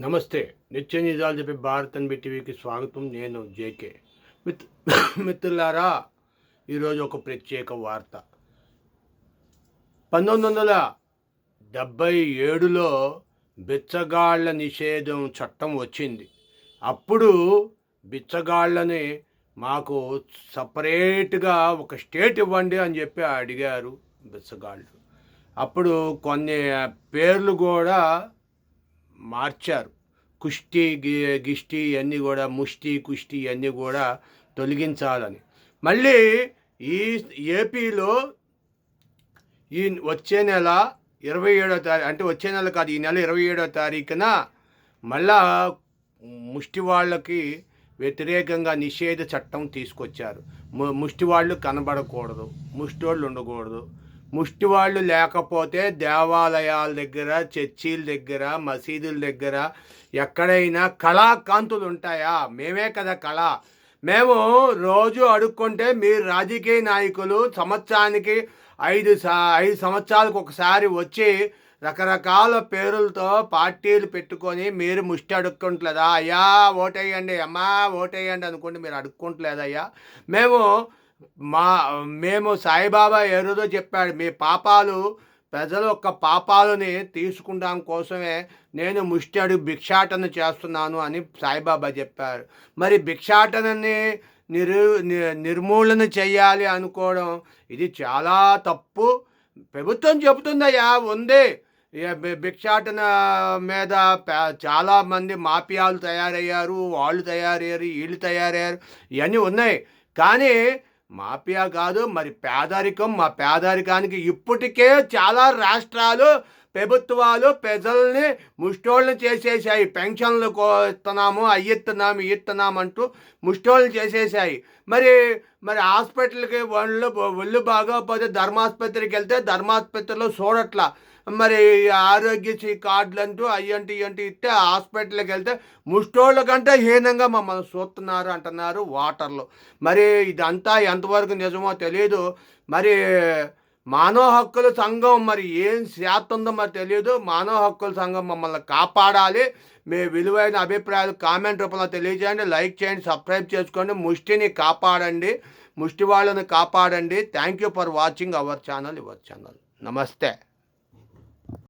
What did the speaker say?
నమస్తే. నిత్య నిజాలు చెప్పే భారత్ అని టీవీకి స్వాగతం. నేను జేకే. మిత్ మిత్రులారా ఈరోజు ఒక ప్రత్యేక వార్త. పంతొమ్మిది వందల డెబ్భై ఏడులో బిచ్చగాళ్ళ నిషేధం చట్టం వచ్చింది. అప్పుడు బిచ్చగాళ్ళని మాకు సపరేట్గా ఒక స్టేట్ ఇవ్వండి అని చెప్పి అడిగారు బిచ్చగాళ్ళు అప్పుడు కొన్ని పేర్లు కూడా మార్చారు. కుష్టి గి- గిష్టి ఇవన్నీ కూడా ముష్టి కుష్టి ఇవన్నీ కూడా తొలగించాలని. మళ్ళీ ఈ ఏపీలో ఈ వచ్చే నెల ఇరవై ఏడో తారీఖు అంటే వచ్చే నెల కాదు ఈ నెల ఇరవై ఏడో తారీఖున మళ్ళా ముష్టి వాళ్ళకి వ్యతిరేకంగా నిషేధ చట్టం తీసుకొచ్చారు. ము- ముష్టి వాళ్ళు కనబడకూడదు ముష్టి వాళ్ళు ఉండకూడదు. ముష్టి వాళ్ళు లేకపోతే దేవాలయాల దగ్గర చర్చీల దగ్గర మసీదుల దగ్గర ఎక్కడైనా కళాకాంతులు ఉంటాయా మేమే కదా కళ. మేము రోజు అడుక్కుంటే మీరు రాజకీయ నాయకులు సంవత్సరానికి ఐదు సా ఐదు సంవత్సరాలకు ఒకసారి వచ్చి రకరకాల పేరులతో పార్టీలు పెట్టుకొని మీరు ముష్టి అడుక్కుంటలేదా? అయ్యా ఓటేయండి అమ్మా ఓటేయండి అనుకుంటే మీరు అడుక్కుంటలేదయ్యా. మేము మా మేము సాయిబాబా ఏ రోజో చెప్పాడు మీ పాపాలు ప్రజల యొక్క పాపాలని తీసుకుంటాం కోసమే నేను ముష్టి అడుగు భిక్షాటన చేస్తున్నాను అని సాయిబాబా చెప్పారు. మరి భిక్షాటనని నిరు ని- నిర్మూలన చేయాలి అనుకోవడం ఇది చాలా తప్పు. ప్రభుత్వం చెబుతుందయ్యా ఉంది. భిక్షాటన మీద చాలామంది మాఫియాలు తయారయ్యారు వాళ్ళు తయారయ్యారు వీళ్ళు తయారయ్యారు ఇవన్నీ ఉన్నాయి. కానీ మాఫియా కాదు మరి పేదరికం మా పేదరికానికి ఇప్పటికే చాలా రాష్ట్రాలు ప్రభుత్వాలు ప్రజల్ని ముష్టోళ్ళని చేసేసాయి పెన్షన్లు కో ఇస్తున్నాము అవి ఇస్తున్నాము ఇస్తున్నాము అంటూ ముష్టోళ్ళు చేసేసాయి మరి మరి హాస్పిటల్కి ఒళ్ళు ఒళ్ళు బాగోకపోతే ధర్మాసుపత్రికి వెళ్తే ధర్మాసుపత్రిలో చూడట్లా. మరి ఆరోగ్యశ్రీ కార్డులు అంటూ అయ్యంటి ఇయ్యంటి ఇస్తే హాస్పిటల్కి వెళ్తే ముష్టోళ్ళ కంటే హీనంగా మమ్మల్ని చూస్తున్నారు అంటున్నారు వాటర్లు. మరి ఇదంతా ఎంతవరకు నిజమో తెలియదు మరి మానవ హక్కుల సంఘం మరి ఏం చేస్తుందో మరి తెలియదు మానవ హక్కుల సంఘం మమ్మల్ని కాపాడాలి. మీ విలువైన అభిప్రాయాలు కామెంట్ రూపంలో తెలియజేయండి. లైక్ చేయండి సబ్స్క్రైబ్ చేసుకోండి. ముష్టిని కాపాడండి. ముష్టి వాళ్ళని కాపాడండి. Thank you for watching our channel your channel. నమస్తే.